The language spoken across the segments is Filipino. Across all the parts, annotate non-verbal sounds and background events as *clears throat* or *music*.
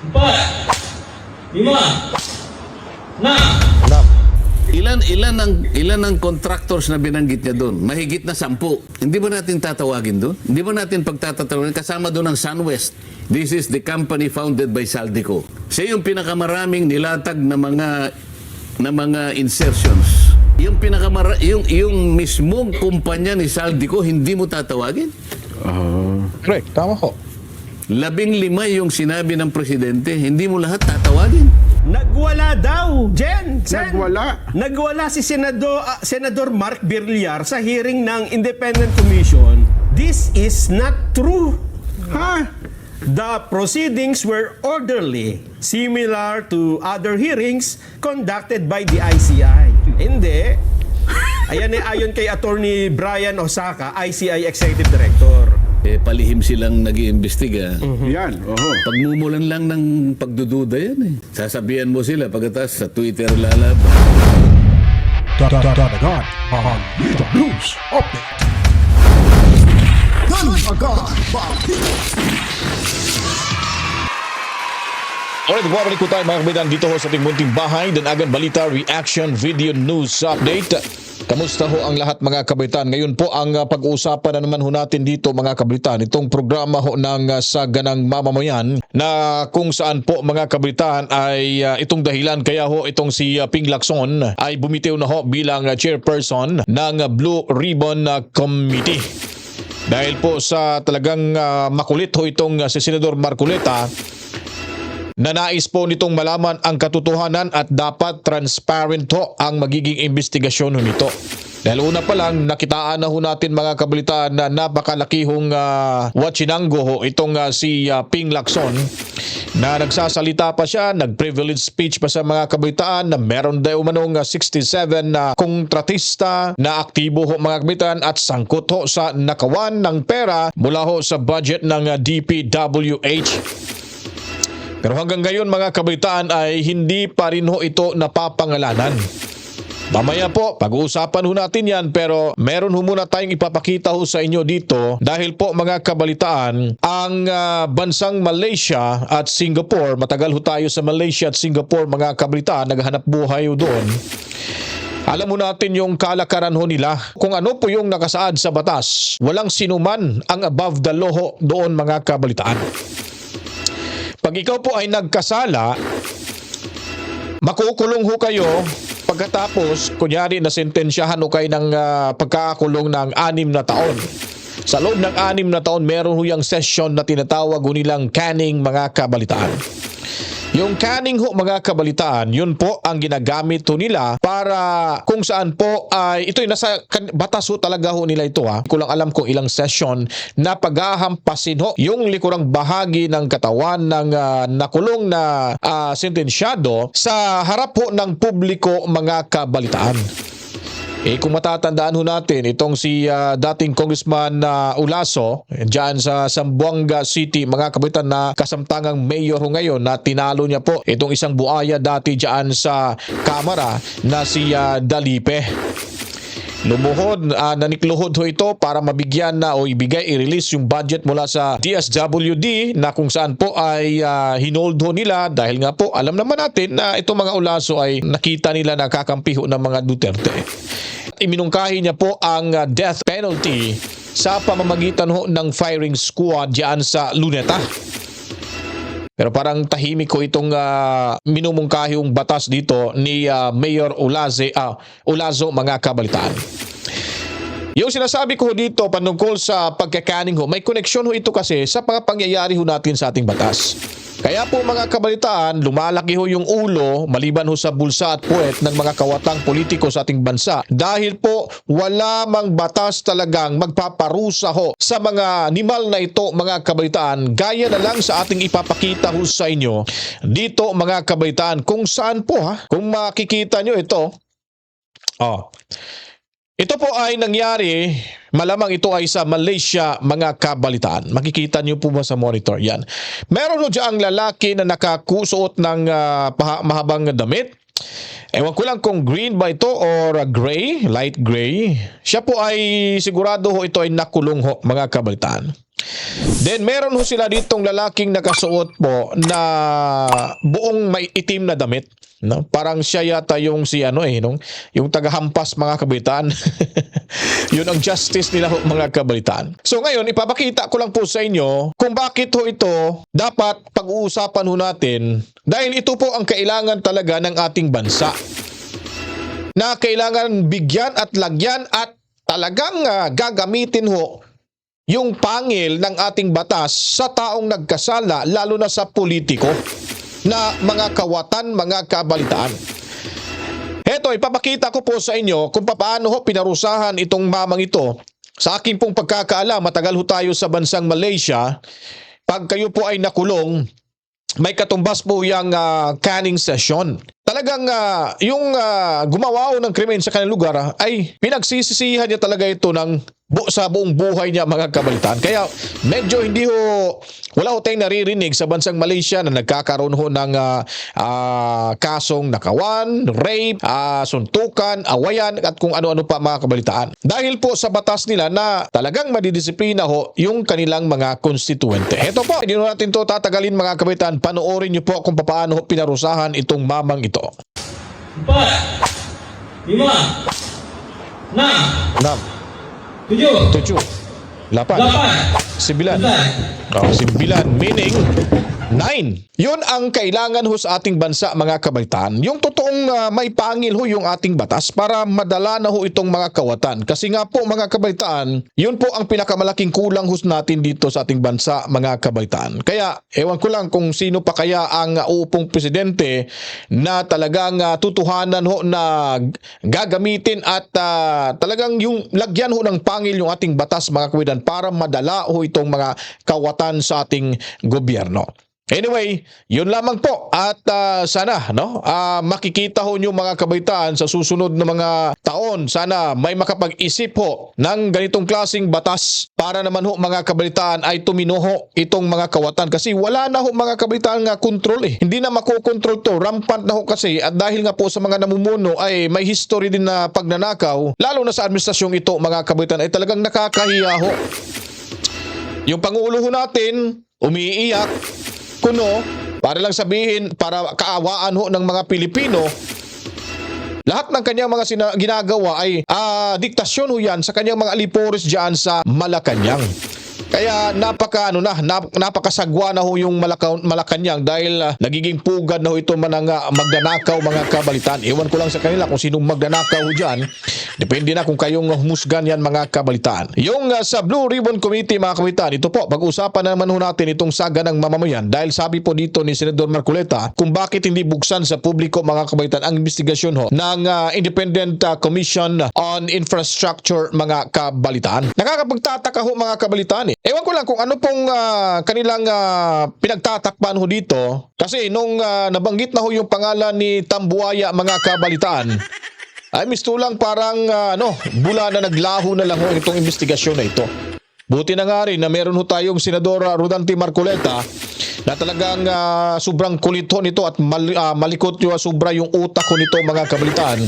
empat, lima, enam, Ilan ilan ang ilan ang contractors na binanggit niya doon? Mahigit na sampu. Hindi ba natin tatawagin doon? Hindi ba natin pagtatatawagin kasama doon ang SunWest? This is the company founded by Saldico. Siya yung pinakamaraming nilatag na mga na mga insertions. Yung pinakamara yung yung mismong kumpanya ni Saldico hindi mo tatawagin? Correct, tama ko. Labing lima yung sinabi ng presidente, hindi mo lahat tatawagin. Nagwala daw, Jen. Sen. Nagwala. Nagwala si Senador, ah, Senador Mark Birliar sa hearing ng Independent Commission. This is not true. Ha? The proceedings were orderly, similar to other hearings conducted by the ICI. Hindi. Ayan eh, ayon kay Attorney Brian Osaka, ICI Executive Director. Eh, palihim silang nag-iimbestiga. Yan, oho. Pagmumulan lang ng pagdududa yan eh. Sasabihan mo sila pagkatas sa Twitter lalab. Dadagan on Dito News Update. Alright, bumabalik po tayo mga kabitan dito ho sa ating munting bahay. Danagan Balita Reaction Video News Update. Kamusta ho ang lahat mga kabitan? Ngayon po ang uh, pag-uusapan na naman ho natin dito mga kabitan. Itong programa ho ng uh, Saganang Mamamayan na kung saan po mga kabitan ay uh, itong dahilan kaya ho itong si Ping Lacson ay bumitiw na ho bilang chairperson ng Blue Ribbon Committee. Dahil po sa talagang uh, makulit ho itong uh, si Senador Marcoleta na nais po nitong malaman ang katotohanan at dapat transparent ho ang magiging investigasyon nito. Dahil una pa lang, nakitaan na ho natin mga kabalitaan na napakalakihong uh, watchinango ho itong ah, si ah, Ping Lacson na nagsasalita pa siya, nag-privilege speech pa sa mga kabalitaan na meron daw umanong ah, 67 na kontratista na aktibo ho mga kabalitaan at sangkot ho sa nakawan ng pera mula ho sa budget ng ah, DPWH. Pero hanggang ngayon mga kabaitaan ay hindi pa rin ho ito napapangalanan. Mamaya po, pag-uusapan ho natin yan pero meron ho muna tayong ipapakita ho sa inyo dito dahil po mga kabalitaan, ang ah, bansang Malaysia at Singapore, matagal ho tayo sa Malaysia at Singapore mga kabalitaan, naghahanap buhay ho doon. Alam mo natin yung kalakaran ho nila. Kung ano po yung nakasaad sa batas, walang sinuman ang above the law doon mga kabalitaan. Pag ikaw po ay nagkasala, makukulong ho kayo pagkatapos, kunyari na sentensyahan ho kayo ng ah, pagkakakulong ng anim na taon. Sa loob ng anim na taon, meron ho yung session na tinatawag ho nilang canning mga kabalitaan. Yung canning ho mga kabalitaan, yun po ang ginagamit ho nila para kung saan po ay ito yung nasa batas ho talaga ho nila ito ha. Kulang alam ko ilang session na paghahampasin ho yung likurang bahagi ng katawan ng ah, nakulong na ah, sentensyado sa harap ho ng publiko mga kabalitaan. Eh kung matatandaan ho natin, itong si ah, dating Congressman na Ulaso, dyan sa Zamboanga City, mga kabitan na kasamtangang mayor ho ngayon na tinalo niya po itong isang buaya dati dyan sa Kamara na si ah, Dalipe. Lumuhod, uh, nanikluhod ho ito para mabigyan na o ibigay, i-release yung budget mula sa DSWD na kung saan po ay uh, hinold ho nila dahil nga po alam naman natin na itong mga ulaso ay nakita nila na kakampiho ng mga Duterte. Iminungkahi niya po ang uh, death penalty sa pamamagitan ho ng firing squad diyan sa Luneta. Pero parang tahimik ko itong uh, minumungkahi yung batas dito ni ah, Mayor Ulaze, ah, Ulazo mga kabalitaan. Yung sinasabi ko dito panungkol sa pagkakaning ho, may koneksyon ho ito kasi sa mga pangyayari ho natin sa ating batas. Kaya po mga kabalitaan, lumalaki ho yung ulo maliban ho sa bulsa at puwet ng mga kawatang politiko sa ating bansa. Dahil po wala mang batas talagang magpaparusa ho sa mga animal na ito mga kabalitaan. Gaya na lang sa ating ipapakita ho sa inyo dito mga kabalitaan kung saan po ha? Kung makikita nyo ito. Oh ito po ay nangyari, malamang ito ay sa Malaysia mga kabalitaan. Makikita niyo po ba sa monitor yan. Meron ho diyang lalaki na nakakusuot ng paha- mahabang damit. Ewan ko lang kung green ba ito or ah, gray, light gray. Siya po ay sigurado ho ito ay nakulong ho mga kabalitaan. Then meron ho sila ditong lalaking nakasuot po na buong may itim na damit. No? Parang siya yata yung si ano eh, no? yung tagahampas mga kabalitaan. *laughs* Yun ang justice nila ho, mga kabalitaan. So ngayon, ipapakita ko lang po sa inyo kung bakit ho ito dapat pag-uusapan ho natin dahil ito po ang kailangan talaga ng ating bansa na kailangan bigyan at lagyan at talagang ah, gagamitin ho yung pangil ng ating batas sa taong nagkasala lalo na sa politiko na mga kawatan, mga kabalitaan. Heto, ipapakita ko po sa inyo kung paano ho pinarusahan itong mamang ito. Sa akin pong pagkakaalam, matagal ho tayo sa bansang Malaysia. Pag kayo po ay nakulong, may katumbas po yung ah, canning session. Talagang ah, yung ah, gumawa ng krimen sa kanilang lugar ay pinagsisisihan niya talaga ito ng bu- sa buong buhay niya mga kabalitaan. Kaya medyo hindi ho wala ho tayong naririnig sa bansang Malaysia na nagkakaroon ho ng ah, ah, kasong nakawan, rape, ah, suntukan, awayan at kung ano-ano pa mga kabalitaan. Dahil po sa batas nila na talagang madidisiplina ho yung kanilang mga konstituente. Ito po, hindi na natin to tatagalin mga kabalitaan. Panoorin niyo po kung paano ho pinarusahan itong mamang ito. Empat. Lima. Enam. Nam, Tujuh. tujuh, lapan, Lapan. sembilan. Sembilan. Sembilan meaning nine. Yun ang kailangan ho sa ating bansa mga kabaitan. Yung totoong ah, may pangil ho yung ating batas para madala na ho itong mga kawatan. Kasi nga po mga kabaitan, yun po ang pinakamalaking kulang ho natin dito sa ating bansa mga kabaitan. Kaya ewan ko lang kung sino pa kaya ang uupong presidente na talagang ah, tutuhanan ho na gagamitin at ah, talagang yung lagyan ho ng pangil yung ating batas mga kabaitan para madala ho itong mga kawatan sa ating gobyerno. Anyway, yun lamang po at ah, sana no ah, makikita ho niyo mga kabaitaan sa susunod na mga taon sana may makapag-isip ho ng ganitong klasing batas para naman ho mga kabaitaan ay tuminoho itong mga kawatan kasi wala na ho mga kabaitaan nga control eh. Hindi na makokontrol to, rampant na ho kasi at dahil nga po sa mga namumuno ay may history din na pagnanakaw lalo na sa administrasyong ito mga kabaitaan ay talagang nakakahiya ho. Yung pangulo natin, umiiyak, kuno, para lang sabihin, para kaawaan ho ng mga Pilipino, lahat ng kanyang mga ginagawa ay ah, diktasyon ho yan sa kanyang mga alipores dyan sa Malacanang. Kaya napaka ano na nap, napakasagwa na ho yung Malaka, Malacanang dahil ah, nagiging pugad na ho ito ang ah, magnanakaw mga kabalitan. Ewan ko lang sa kanila kung sinong magnanakaw ho dyan. Depende na kung kayong humusgan yan mga kabalitan. Yung ah, sa Blue Ribbon Committee mga kabalitan, ito po, pag-usapan na naman ho natin itong saga ng mamamayan dahil sabi po dito ni Senador Marcoleta kung bakit hindi buksan sa publiko mga kabalitan ang investigasyon ho ng ah, Independent ah, Commission on Infrastructure mga kabalitan. Nakakapagtataka ho mga kabalitan eh. Ewan ko lang kung ano pong ah, kanilang ah, pinagtatakpan ho dito kasi nung ah, nabanggit na ho yung pangalan ni Tambuaya mga kabalitan ay mistulang parang ah, ano, bula na naglaho na lang ho itong investigasyon na ito. Buti na nga rin na meron ho tayong Senadora Rodante Marcoleta na talagang ah, sobrang kulit ho nito at mal- ah, malikot yung sobra yung utak ho nito mga kabalitaan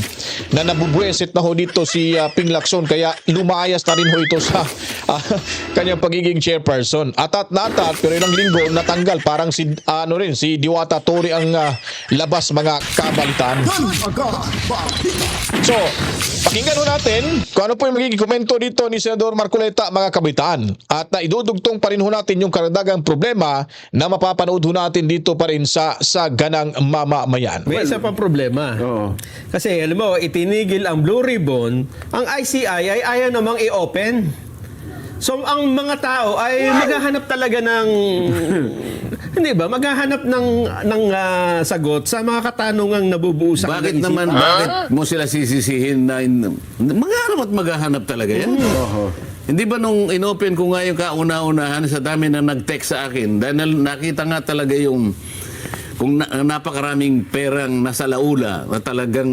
na nabubwesit na ho dito si ah, Ping Lacson kaya lumayas na rin ho ito sa ah, *laughs* kanyang pagiging chairperson. Atat na atat pero ilang linggo natanggal parang si ah, ano rin si Diwata Tori ang ah, labas mga kabalitaan. So, pakinggan ho natin kung ano po yung magiging komento dito ni Senador Marcoleta mga kabitaan. At na idudugtong pa rin ho natin yung karadagang problema na mapapanood ho natin dito pa rin sa, sa ganang mamamayan. May isa pang problema. Kasi alam mo, itinigil ang Blue Ribbon, ang ICI ay ayaw namang i-open. So ang mga tao ay maghahanap talaga ng *laughs* hindi ba? Maghahanap ng ng ah, sagot sa mga katanungang nabubuo sa Bakit kanilang naman, bakit mo sila sisisihin na in, maghanap at maghahanap talaga yan? Hindi ba nung inopen ko nga yung kauna-unahan sa dami na nag-text sa akin dahil na- nakita nga talaga yung kung na, napakaraming perang nasa laula na talagang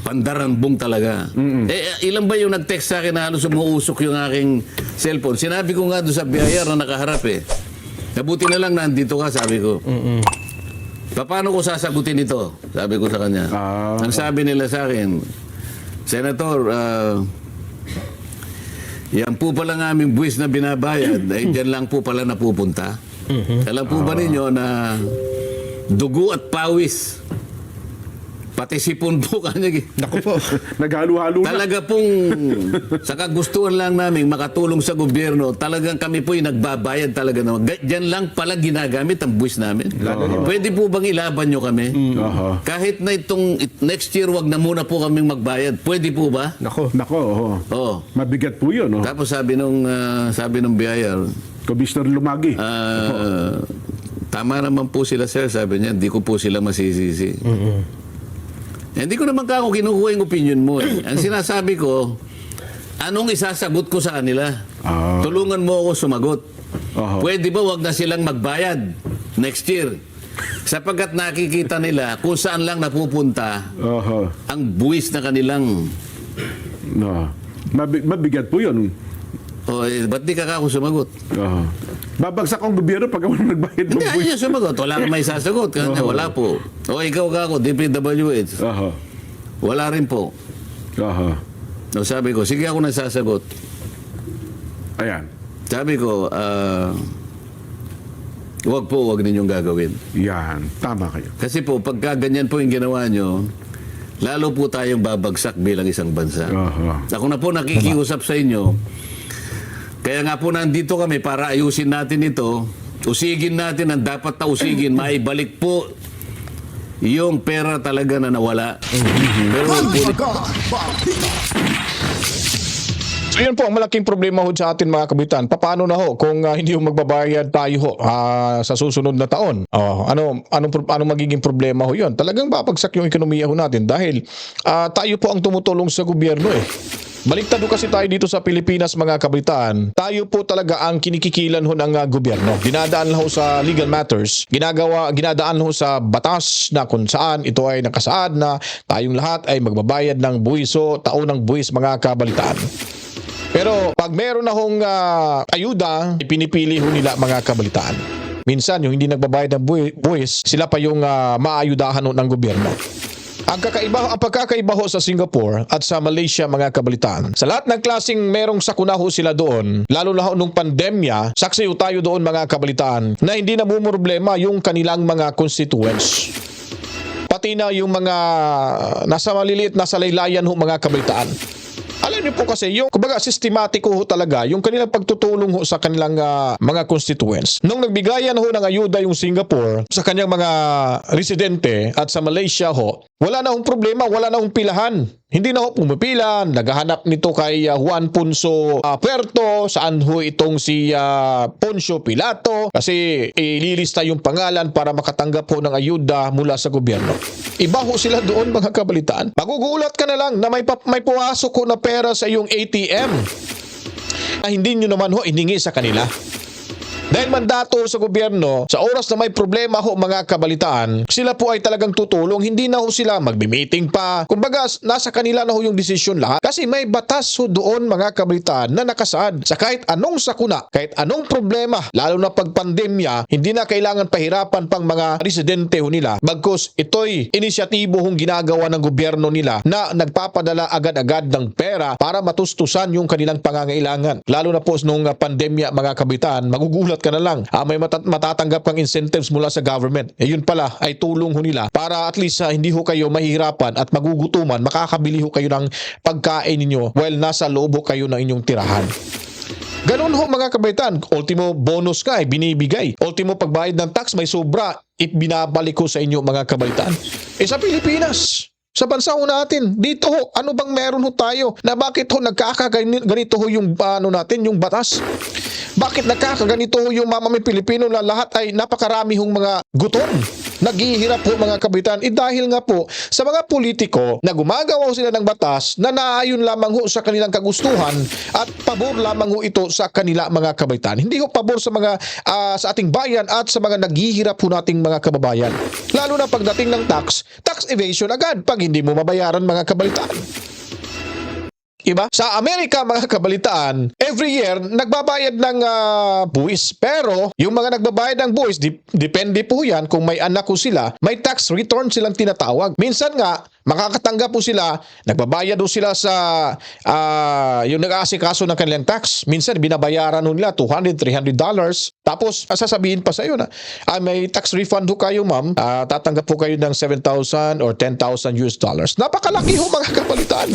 pandarambong talaga. Eh, ilan ba yung nag-text sa akin na halos umuusok yung aking cellphone? Sinabi ko nga doon sa biyayar na nakaharap eh. Nabuti na lang nandito ka, sabi ko. Paano ko sasagutin ito? Sabi ko sa kanya. Ang sabi nila sa akin, Senator, ah, Yan po pala ng aming buwis na binabayad, ay *laughs* dyan lang po pala napupunta. Alam po ba ninyo na dugo at pawis, pati sipon po kanya, Naku po. Naghalo-halo na. talaga pong sa kagustuhan lang namin makatulong sa gobyerno, talagang kami po yung nagbabayad talaga naman. Dyan lang pala ginagamit ang buwis namin. Pwede po bang ilaban nyo kami? Aha. Kahit na itong it- next year, wag na muna po kaming magbayad. Pwede po ba? Nako. Nako, oh. Oo. Mabigat po yun, oh. Tapos sabi nung ah, sabi nung biyayar, Commissioner Lumagi. ah, tama naman po sila sir, sabi niya, hindi ko po sila masisisi. Eh, Hindi ko naman ka ako kinukuha yung opinion mo. Eh. Ang sinasabi ko, anong isasagot ko sa kanila? Ah. Tulungan mo ako sumagot. Aha. Pwede ba wag na silang magbayad next year? Sapagkat nakikita nila kung saan lang napupunta Aha. ang buwis na kanilang No. Mabi- mabigat po yun. o eh, ba't di ka ka ako sumagot? Aha. Babagsak ang gobyerno pag ako nagbayad ng Hindi, buwis. ayaw sumagot. Wala kang may sasagot. Kanya, wala po. O ikaw ka ako, DPWH. Aha. Wala rin po. Aha. O sabi ko, sige ako nagsasagot. Ayan. Sabi ko, ah, wag po, wag ninyong gagawin. Yan. Tama kayo. Kasi po, pagka ganyan po yung ginawa nyo, lalo po tayong babagsak bilang isang bansa. Aha. Ako na po nakikiusap sa inyo. Kaya nga po nandito kami para ayusin natin ito. Usigin natin ang dapat na usigin. *clears throat* Maibalik po yung pera talaga na nawala. Pero wag po, So yun po ang malaking problema ho sa atin mga kabitan. Paano na ho kung ah, hindi ho magbabayad tayo ho ah, sa susunod na taon? Oh, ano anong pro- ano magiging problema ho 'yon? Talagang babagsak yung ekonomiya ho natin dahil ah, tayo po ang tumutulong sa gobyerno eh. Baliktad kasi tayo dito sa Pilipinas mga kabitan. Tayo po talaga ang kinikikilan ho ng ah, gobyerno. Dinadaan ho sa legal matters. Ginagawa ginadaan ho sa batas na kung saan ito ay nakasaad na tayong lahat ay magbabayad ng buwiso, taon ng buwis mga kabalitaan. Pero pag meron na hong ah, ayuda, ipinipili ho nila mga kabalitaan. Minsan, yung hindi nagbabayad ng buwi- buwis, sila pa yung ah, maayudahan ng gobyerno. Ang kakaiba ang pagkakaiba ho sa Singapore at sa Malaysia mga kabalitaan. Sa lahat ng klasing merong sakuna ho sila doon, lalo na ho nung pandemya, saksi ho tayo doon mga kabalitaan na hindi namumroblema yung kanilang mga constituents. Pati na yung mga nasa maliliit na salaylayan ho mga kabalitaan. Niyo po kasi, yung kumbaga sistematiko ho talaga, yung kanilang pagtutulong ho sa kanilang ah, mga constituents. Nung nagbigayan ho ng ayuda yung Singapore sa kanyang mga residente at sa Malaysia ho, wala na hong problema, wala na hong pilahan. Hindi na ho pumipila, naghahanap nito kay ah, Juan Punso ah, Puerto, saan ho itong si ah, Poncio Pilato, kasi ililista yung pangalan para makatanggap ho ng ayuda mula sa gobyerno. Iba ho sila doon mga kabalitaan. Magugulat ka na lang na may, may pumasok ho na pera sa iyong ATM na hindi nyo naman ho iningi sa kanila. Dahil mandato sa gobyerno, sa oras na may problema ho mga kabalitaan, sila po ay talagang tutulong. Hindi na ho sila magbi-meeting pa. Kumbaga, nasa kanila na ho yung desisyon lahat. Kasi may batas ho doon mga kabalitaan na nakasaad sa kahit anong sakuna, kahit anong problema, lalo na pag pandemya, hindi na kailangan pahirapan pang mga residente ho nila. Bagkus ito'y inisyatibo hong ginagawa ng gobyerno nila na nagpapadala agad-agad ng pera para matustusan yung kanilang pangangailangan. Lalo na po nung pandemya mga kabitan, magugulat ka na lang. Ah, may matat- matatanggap kang incentives mula sa government. Eh, yun pala ay tulong ho nila para at least ah, hindi ho kayo mahihirapan at magugutuman, makakabili ho kayo ng pagkain ninyo while nasa loob ho kayo ng inyong tirahan. Ganun ho mga kabaitan. Ultimo bonus ka ay binibigay. Ultimo pagbayad ng tax may sobra. Ibinabalik ko sa inyo mga kabaitan. Eh sa Pilipinas, sa bansa ho natin, dito ho, ano bang meron ho tayo na bakit ho nagkakaganito ho yung ano natin, yung batas? Bakit nagkakaganito yung mamamay Pilipino na lahat ay napakarami hong mga gutom? Naghihirap po mga kabitan. Eh dahil nga po sa mga politiko na gumagawa sila ng batas na naayon lamang ho sa kanilang kagustuhan at pabor lamang ho ito sa kanila mga kabitan. Hindi ho pabor sa mga ah, sa ating bayan at sa mga naghihirap ho nating mga kababayan. Lalo na pagdating ng tax, tax evasion agad pag hindi mo mabayaran mga kabalitaan. Diba? Sa Amerika, mga kabalitaan, every year, nagbabayad ng ah, buwis. Pero, yung mga nagbabayad ng buwis, dip- depende po yan kung may anak ko sila, may tax return silang tinatawag. Minsan nga, makakatanggap po sila, nagbabayad po sila sa ah, yung nag-aasikaso ng kanilang tax. Minsan, binabayaran nila $200, $300. Tapos, ah, sasabihin pa sa iyo na, ah, may tax refund ho kayo, ma'am. Ah, tatanggap po kayo ng 7,000 or 10,000 US dollars. Napakalaki ho mga kabalitaan.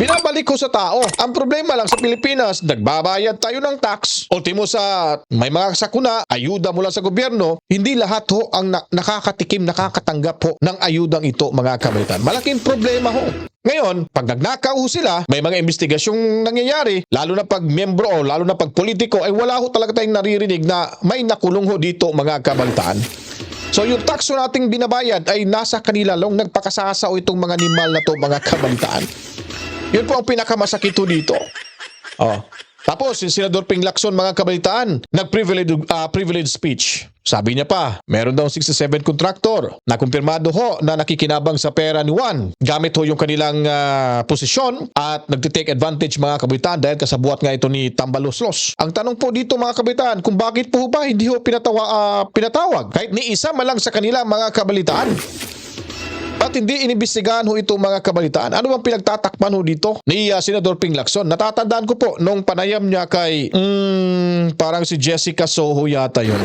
Binabalik ko sa tao. Ang problema lang sa Pilipinas, nagbabayad tayo ng tax. Ultimo sa may mga sakuna, ayuda mula sa gobyerno, hindi lahat ho ang na- nakakatikim, nakakatanggap ho ng ayudang ito mga kabaitan. Malaking problema ho. Ngayon, pag nagnakaw sila, may mga investigasyong nangyayari, lalo na pag miyembro o lalo na pag politiko, ay wala ho talaga tayong naririnig na may nakulong ho dito mga kabalitaan. So yung tax ho nating binabayad ay nasa kanila lang nagpakasasa o itong mga animal na to mga kabalitaan. Yun po ang pinakamasakit ho dito. Oh. Tapos, yung Senador Ping Lacson, mga kabalitaan, nag-privilege ah, privilege speech. Sabi niya pa, meron daw 67 kontraktor na kumpirmado ho na nakikinabang sa pera ni Juan. Gamit ho yung kanilang ah, posisyon at nagtitake advantage mga kabalitaan dahil kasabuat nga ito ni Tambaloslos. Ang tanong po dito mga kabalitaan, kung bakit po ba hindi ho pinatawa, ah, pinatawag? Kahit ni isa man lang sa kanila mga kabalitaan. At hindi inimbestigahan ho itong mga kabalitaan. Ano bang pinagtatakpan ho dito ni uh, Senador Ping Lacson? Natatandaan ko po nung panayam niya kay mm, parang si Jessica Soho yata yun.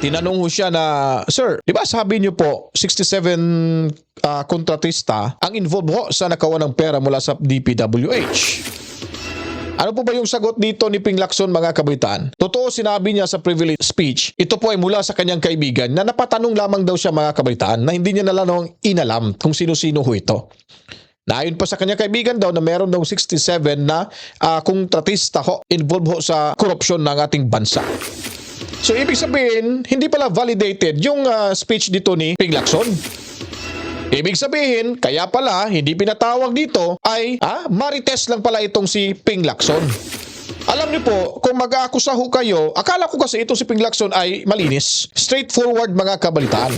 Tinanong ho siya na, Sir, di ba sabi niyo po 67 ah, kontratista ang involved ho sa nakawa ng pera mula sa DPWH? Ano po ba yung sagot dito ni Ping Lacson mga kabitan? Totoo sinabi niya sa privilege speech, ito po ay mula sa kanyang kaibigan na napatanong lamang daw siya mga kabitan na hindi niya nalang inalam kung sino-sino ho ito. Na ayon pa sa kanyang kaibigan daw na meron daw 67 na ah, kontratista ho involved ho sa korupsyon ng ating bansa. So ibig sabihin, hindi pala validated yung ah, speech dito ni Ping Lacson. Ibig sabihin, kaya pala hindi pinatawag dito ay ah, marites lang pala itong si Ping Lacson. Alam niyo po, kung mag-aakusa ho kayo, akala ko kasi itong si Ping Lacson ay malinis. Straightforward mga kabalitaan.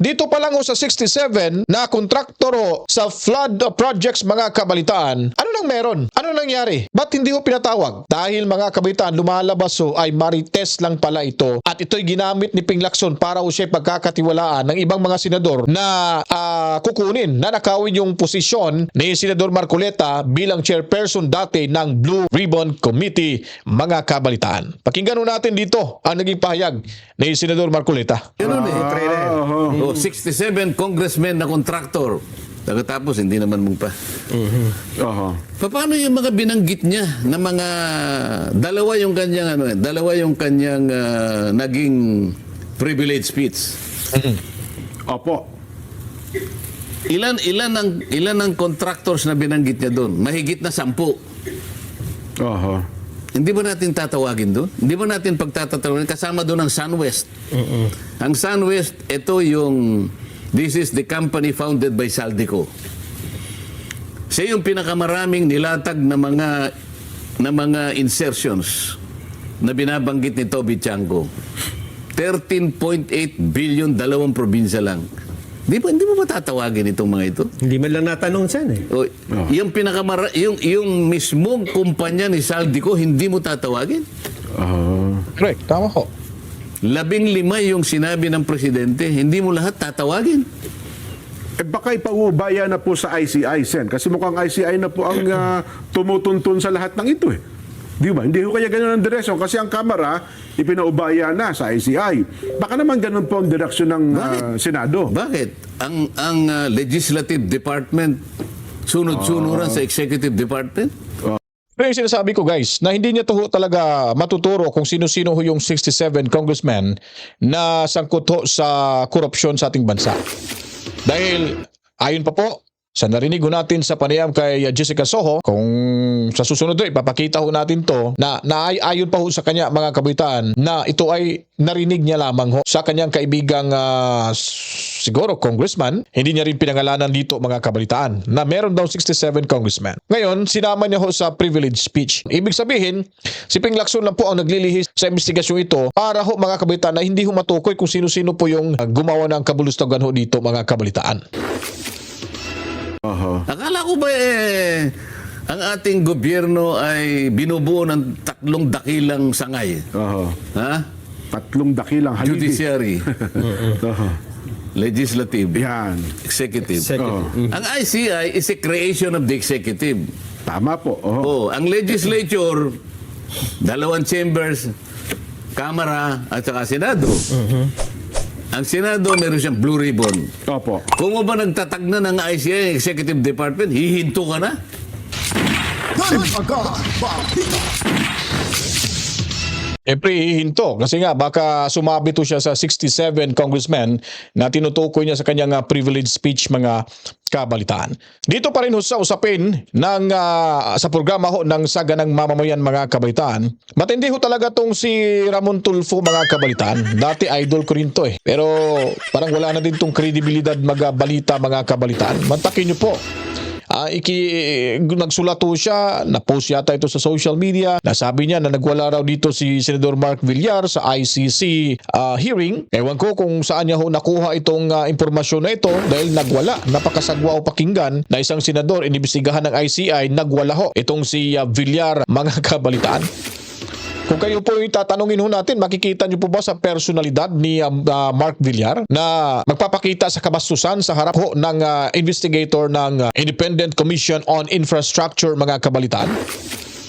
Dito pa lang ho sa 67 na kontraktor ho sa flood projects mga kabalitaan. Ano nang meron? Ano nangyari? Ba't hindi ho pinatawag? Dahil mga kabalitaan lumalabas ho ay marites lang pala ito at ito'y ginamit ni Ping Lacson para ho siya pagkakatiwalaan ng ibang mga senador na ah, kukunin na nakawin yung posisyon ni Senador Marcoleta bilang chairperson dati ng Blue Ribbon Committee mga kabalitaan. Pakinggan ho natin dito ang naging pahayag ni Senador Marcoleta. Ganun eh. Ah, oho. Oh, 67 congressmen na contractor. Pagkatapos, hindi naman mong pa. Oho. Paano yung mga binanggit niya na mga dalawa yung kanyang ano eh, dalawa yung kanyang ah, naging privilege speech. Opo. Ilan ilan ang ilan ang contractors na binanggit niya doon? Mahigit na sampu. Oho. Hindi ba natin tatawagin doon? Hindi ba natin pagtatatawagin? Kasama doon ang SunWest. Ang SunWest, ito yung, this is the company founded by Saldico. Siya yung pinakamaraming nilatag na mga na mga insertions na binabanggit ni Toby Chango. 13.8 billion, dalawang probinsya lang. Di ba, hindi mo ba tatawagin itong mga ito? Hindi man lang natanong siya eh. O, yung pinakamara, yung, yung mismong kumpanya ni Saldico, hindi mo tatawagin? Oho. Correct, tama ko. Labing lima yung sinabi ng presidente, hindi mo lahat tatawagin. Eh baka ipaubaya na po sa ICI, Sen. Kasi mukhang ICI na po ang ah, tumutuntun sa lahat ng ito eh. Di ba? Hindi ko kaya ganun ang direksyon kasi ang Kamara ipinaubaya na sa ICI. Baka naman ganun po ang direksyon ng ah, Senado. Bakit? Ang ang uh, legislative department sunod-sunuran sa executive department? Pero yung sinasabi ko guys, na hindi niya to talaga matuturo kung sino-sino ho yung 67 congressmen na sangkot ho sa korupsyon sa ating bansa. Dahil ayon pa po sa narinig ho natin sa panayam kay Jessica Soho, kung sa susunod do ipapakita ho natin to na naaayon pa ho sa kanya mga kabitaan na ito ay narinig niya lamang ho sa kanyang kaibigang s- siguro congressman. Hindi niya rin pinangalanan dito mga kabalitaan na meron daw 67 congressmen. Ngayon, sinama niya ho sa privilege speech. Ibig sabihin, si Ping Lacson lang po ang naglilihis sa investigasyon ito para ho mga kabalitaan na hindi ho matukoy kung sino-sino po yung ah, gumawa ng kabulustagan ho dito mga kabalitaan. Oho. Akala ko ba eh, ang ating gobyerno ay binubuo ng tatlong dakilang sangay. Oho. Ha? Tatlong dakilang haligi. Judiciary, *laughs* Oho. legislative, Yan. executive. Oo. Ang ICI is a creation of the executive. Tama po. Oho. Oh, ang legislature, dalawang chambers, Kamara at saka Senado. Ang Senado, meron siyang blue ribbon. Opo. Kung mo ba nagtatag na ng ICI Executive Department, hihinto ka na? Siyempre, hihinto. Kasi nga, baka sumabi to siya sa 67 congressmen na tinutukoy niya sa kanyang ah, privilege speech mga kabalitaan. Dito pa rin ho sa usapin ng, ah, sa programa ho ng Saganang Mamamayan mga kabalitaan. Matindi ho talaga tong si Ramon Tulfo mga kabalitaan. Dati idol ko rin to eh. Pero parang wala na din tong kredibilidad mga balita mga kabalitaan. Mantakin niyo po. Ah, iki nagsulat po siya, na-post yata ito sa social media. Nasabi niya na nagwala raw dito si Senador Mark Villar sa ICC ah, hearing. Ewan ko kung saan niya ho nakuha itong ah, impormasyon na ito dahil nagwala. Napakasagwa o pakinggan na isang senador inibisigahan ng ICI, nagwala ho. Itong si ah, Villar, mga kabalitaan. Kung kayo po tatanungin ho natin, makikita niyo po ba sa personalidad ni uh, Mark Villar na magpapakita sa kabastusan sa harap ho ng uh, investigator ng uh, Independent Commission on Infrastructure mga kabalitaan?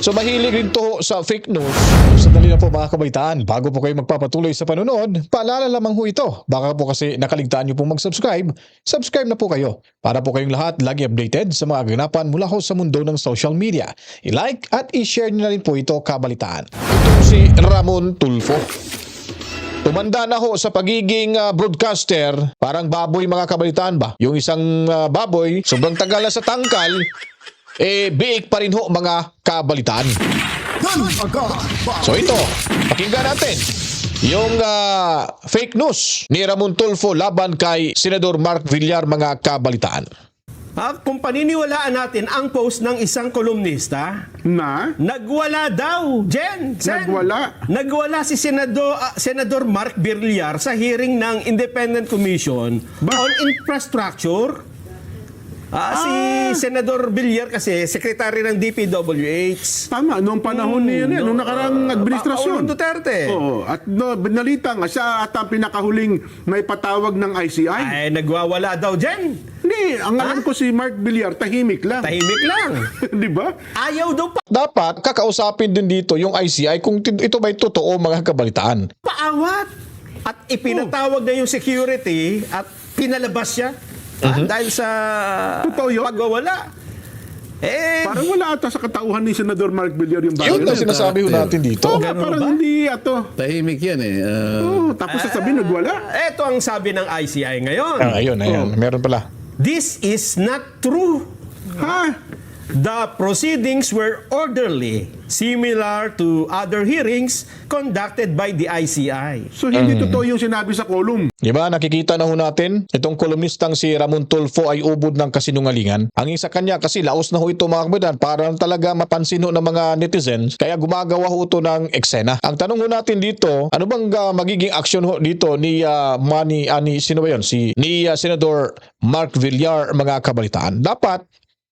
So mahilig rin to sa fake news. Sandali na po mga kabaitaan. Bago po kayo magpapatuloy sa panonood, paalala lamang ho ito. Baka po kasi nakaligtaan nyo pong mag-subscribe. Subscribe na po kayo para po kayong lahat lagi updated sa mga ganapan mula ho sa mundo ng social media. I-like at i-share nyo na rin po ito kabalitaan. Ito si Ramon Tulfo. Tumanda na ho sa pagiging ah, broadcaster, parang baboy mga kabalitaan ba? Yung isang ah, baboy, sobrang tagal na sa tangkal, eh biik pa rin ho mga kabalitaan. So ito, pakinggan natin yung ah, fake news ni Ramon Tulfo laban kay Senador Mark Villar mga kabalitaan. Ha, kung paniniwalaan natin ang post ng isang kolumnista, Na? nagwala daw, Jen. Sen. Nagwala? Nagwala si Senador, ah, Senador Mark Birliar sa hearing ng Independent Commission Ba? on Infrastructure. Ah, si Senador Villar kasi, sekretary ng DPWH. Tama, noong panahon niya yan, noong nakarang administrasyon. Paulong Duterte. Oo, at no, binalita nga, siya at ang pinakahuling may patawag ng ICI. Ay, nagwawala daw, Jen. Hindi, ang alam ko si Mark Villar, tahimik lang. Tahimik lang. *laughs* Di ba? Ayaw daw pa Dapat kakausapin din dito yung ICI kung tin- ito ba'y totoo mga kabalitaan. paawat. At ipinatawag na yung security at pinalabas siya. Ah, dahil sa Totoo yun? pagwawala. Eh, Parang wala ata sa katauhan ni Senador Mark Villar yung bagay. Yun na sinasabi ho natin dito. Oo, Ganun parang ba? hindi ato. Tahimik yan eh. Ah, Oo, tapos sasabihin, nagwala. Ito ang sabi ng ICI ngayon. Ah, ayun, ayun. Meron pala. This is not true. Ha? The proceedings were orderly, similar to other hearings conducted by the ICI. So hindi totoo yung sinabi sa column. Di ba nakikita na ho natin itong kolumnistang si Ramon Tulfo ay ubod ng kasinungalingan. Ang isa kanya kasi laos na ho ito mga kabadan para talaga mapansin ho ng mga netizens kaya gumagawa ho ito ng eksena. Ang tanong ho natin dito, ano bang ah, magiging action ho dito ni uh, Manny, ani, sino ba yun? Si, ni ah, Senador Mark Villar mga kabalitaan. Dapat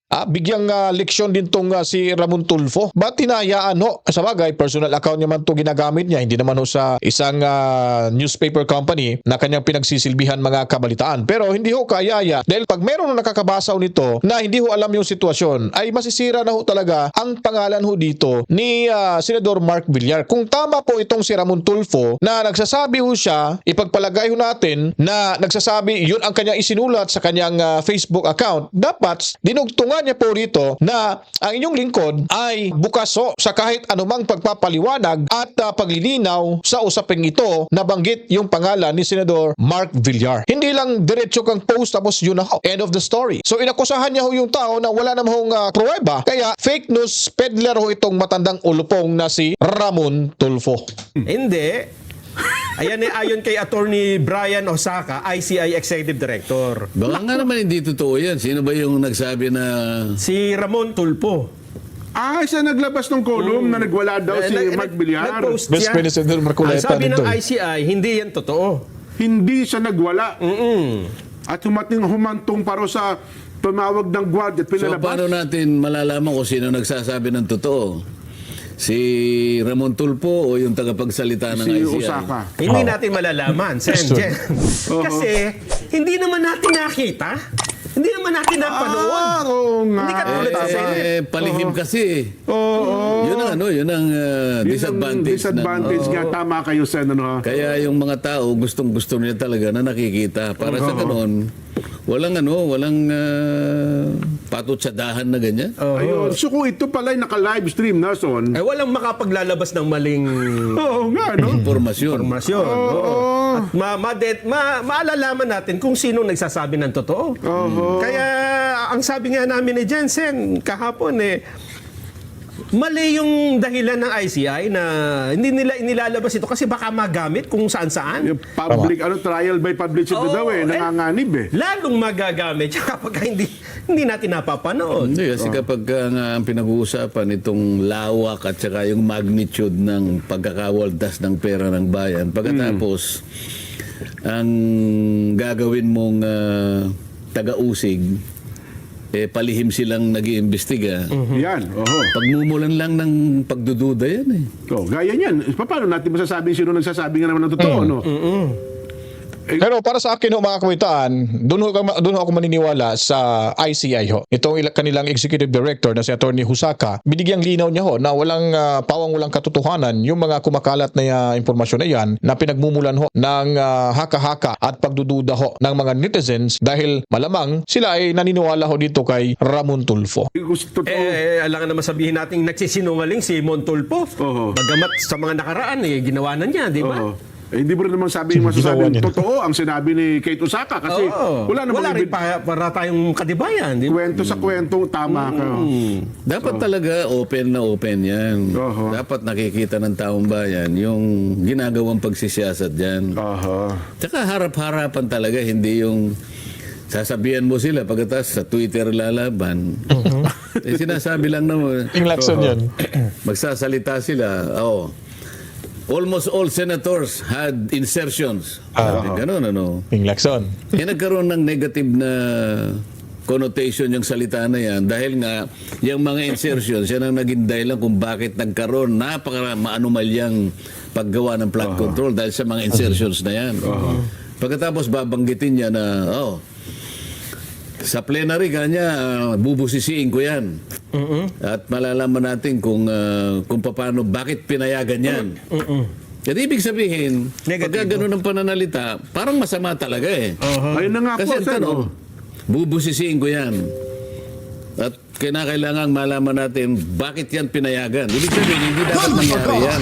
Ah, bigyang ah, leksyon din tong ah, si Ramon Tulfo. Ba't tinayaan ho? Sa bagay, personal account niya man to ginagamit niya. Hindi naman ho sa isang ah, newspaper company na kanyang pinagsisilbihan mga kabalitaan. Pero hindi ho kayaya. Dahil pag meron na nakakabasa ho nito na hindi ho alam yung sitwasyon, ay masisira na ho talaga ang pangalan ho dito ni ah, Senador Mark Villar. Kung tama po itong si Ramon Tulfo na nagsasabi ho siya, ipagpalagay ho natin na nagsasabi yun ang kanyang isinulat sa kanyang ah, Facebook account, dapat dinugtungan niya po rito na ang inyong lingkod ay bukas ho sa kahit anumang pagpapaliwanag at ah, paglilinaw sa usaping ito na banggit yung pangalan ni Senador Mark Villar. Hindi lang diretso kang post tapos yun na ho. End of the story. So inakusahan niya ho yung tao na wala namang uh, pruweba. Kaya fake news peddler ho itong matandang ulupong na si Ramon Tulfo. Hindi. Ayan eh, ayon kay Attorney Brian Osaka, ICI Executive Director. baka nga naman hindi totoo yan. Sino ba yung nagsabi na... Si Ramon Tulpo. Ah, siya naglabas ng column na nagwala daw si Eh, nag- Mark Villar. nag-post Best siya. friend ni Senator Marcoleta Ang sabi nito ng eh. ICI, hindi yan totoo. Hindi siya nagwala. Mm-mm. At humating humantong paro sa tumawag ng guard at So pinalabas. paano natin malalaman kung sino nagsasabi ng totoo? Si Ramon Tulpo o yung tagapagsalita ng si ICI? Osaka. Hindi natin malalaman, Sen Jen. *laughs* Kasi hindi naman natin nakita. Hindi naman natin napanood. Ah, oo nga. Hindi ka tulad sa Eh, Senate. eh, palihim kasi. Oo. Yun ang ano, yun ang uh, Yun ang disadvantage. disadvantage ng, nga. Tama kayo, Sen. Ano, ha? Kaya yung mga tao gustong gusto nila talaga na nakikita. Para sa ganon, walang ano, walang uh, patutsadahan na ganyan. Ayun. So kung ito pala ay naka-live stream na, Son. Eh, walang makapaglalabas ng maling *laughs* Oo nga, no? Informasyon. informasyon. Oo. At ma, ma, ma, maalalaman natin kung sino nagsasabi ng totoo. Kaya ang sabi nga namin ni Jensen kahapon eh, mali yung dahilan ng ICI na hindi nila inilalabas ito kasi baka magamit kung saan-saan. Yung public, ano, trial by publicity Oo, daw eh. eh. Nanganganib eh. Lalong magagamit *laughs* kapag hindi, hindi natin napapanood. Hindi, kasi kapag uh, nga ang pinag-uusapan itong lawak at saka yung magnitude ng pagkakawaldas ng pera ng bayan, pagkatapos ang gagawin mong uh, taga-usig, eh, palihim silang nag-iimbestiga. Yan, oho. Pagmumulan lang ng pagdududa yan eh. Oh, gaya niyan. Pa- Paano natin masasabi sino nagsasabi nga naman ng totoo, no? Pero para sa akin ho mga kawitaan, doon ho, doon ho ako maniniwala sa ICI ho. Itong ila- kanilang executive director na si Attorney Husaka, binigyang linaw niya ho na walang ah, pawang walang katotohanan yung mga kumakalat na ah, impormasyon na yan na pinagmumulan ho ng ah, haka-haka at pagdududa ho ng mga netizens dahil malamang sila ay naniniwala ho dito kay Ramon Tulfo. Gusto totoo. Eh, alangan naman sabihin natin nagsisinungaling si Montulpo. Oo. Bagamat sa mga nakaraan, eh, ginawa na niya, di ba? Oo. Eh, hindi mo rin naman sabi masasabing niya. totoo ang sinabi ni Kate Osaka kasi Oo. wala namang Wala rin ibig- pa, para tayong kadibayan, di ba? kwento sa kwentong tama ka. Dapat talaga open na open yan. Oho. Dapat nakikita ng taong bayan yung ginagawang pagsisiyasat dyan. Aha. Tsaka harap-harapan talaga, hindi yung sasabihan mo sila pagkatas sa Twitter lalaban. eh, sinasabi lang naman, King Lacson yun. magsasalita sila, oh, almost all senators had insertions. Sabi, ganun, ano. King Lacson. Eh, nagkaroon ng negative na connotation yung salita na yan dahil nga yung mga insertions yan ang naging dahilan kung bakit nagkaroon napaka maanumalyang paggawa ng flood control dahil sa mga insertions na yan. Pagkatapos babanggitin niya na oh sa plenary kanya uh, bubusisiin ko yan. At malalaman natin kung uh, kung paano bakit pinayagan yan. Kasi ibig sabihin, pagka ganun ang pananalita, parang masama talaga eh. Ayun na nga po, Kasi ang Sen. tanong, oh. bubusisiin ko yan. At kinakailangan malaman natin bakit yan pinayagan. Ibig sabihin, hindi dapat mangyari yan.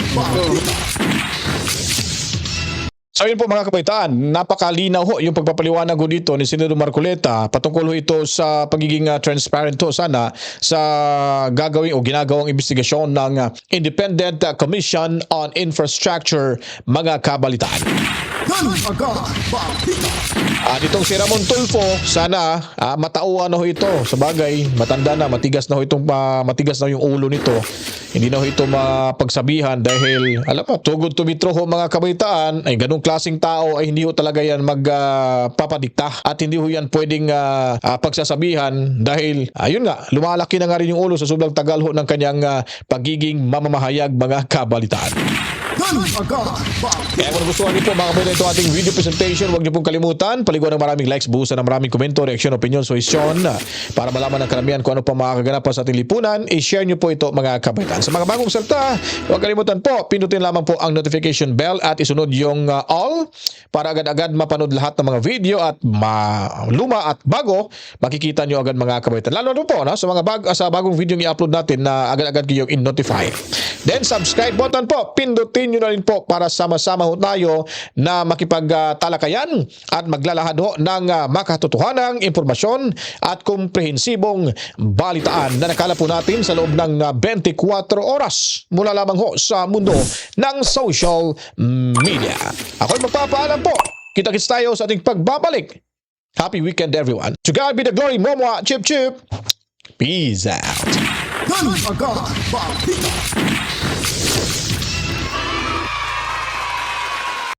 So po mga kabaitaan, napakalinaw ho yung pagpapaliwanag ho dito ni Senador Marcoleta patungkol ho ito sa pagiging uh, transparent ho sana sa gagawing o ginagawang investigasyon ng uh, Independent uh, Commission on Infrastructure mga kabalitaan. At itong si Ramon Tulfo, sana ah, matauhan na ho ito. Sa matanda na, matigas na ho itong ah, matigas na yung ulo nito. Hindi na ho ito mapagsabihan dahil, alam mo, tugod tumitro ho mga kabaitaan, ay ganung klasing tao ay hindi ho talaga yan magpapadikta at hindi ho yan pwedeng ah, ah, pagsasabihan dahil, ayun nga, lumalaki na nga rin yung ulo sa sobrang tagal ho ng kanyang ah, pagiging mamamahayag mga kabalitaan. Kaya kung gusto niyo po mga kapatid ito ating video presentation, huwag niyo pong kalimutan. Paliguan ng maraming likes, buhusan ng maraming komento, reaction, opinion, suggestion. Para malaman ng karamihan kung ano pa makakaganap pa sa ating lipunan, i-share niyo po ito mga kabaitan. Sa mga bagong salta, huwag kalimutan po, pindutin lamang po ang notification bell at isunod yung uh, all para agad-agad mapanood lahat ng mga video at ma luma at bago, makikita niyo agad mga kabaitan. Lalo na po no, sa mga bag sa bagong video i-upload natin na agad-agad kayong in-notify. Then subscribe button po, pindutin nyo na rin po para sama-sama ho tayo na makipagtalakayan at maglalahad ho ng uh, makatotohanang impormasyon at komprehensibong balitaan na nakala po natin sa loob ng uh, 24 oras mula lamang ho sa mundo ng social media. Ako'y magpapaalam po. Kita-kits tayo sa ating pagbabalik. Happy weekend everyone. To God be the glory, Momoa, Chip Chip. Peace out.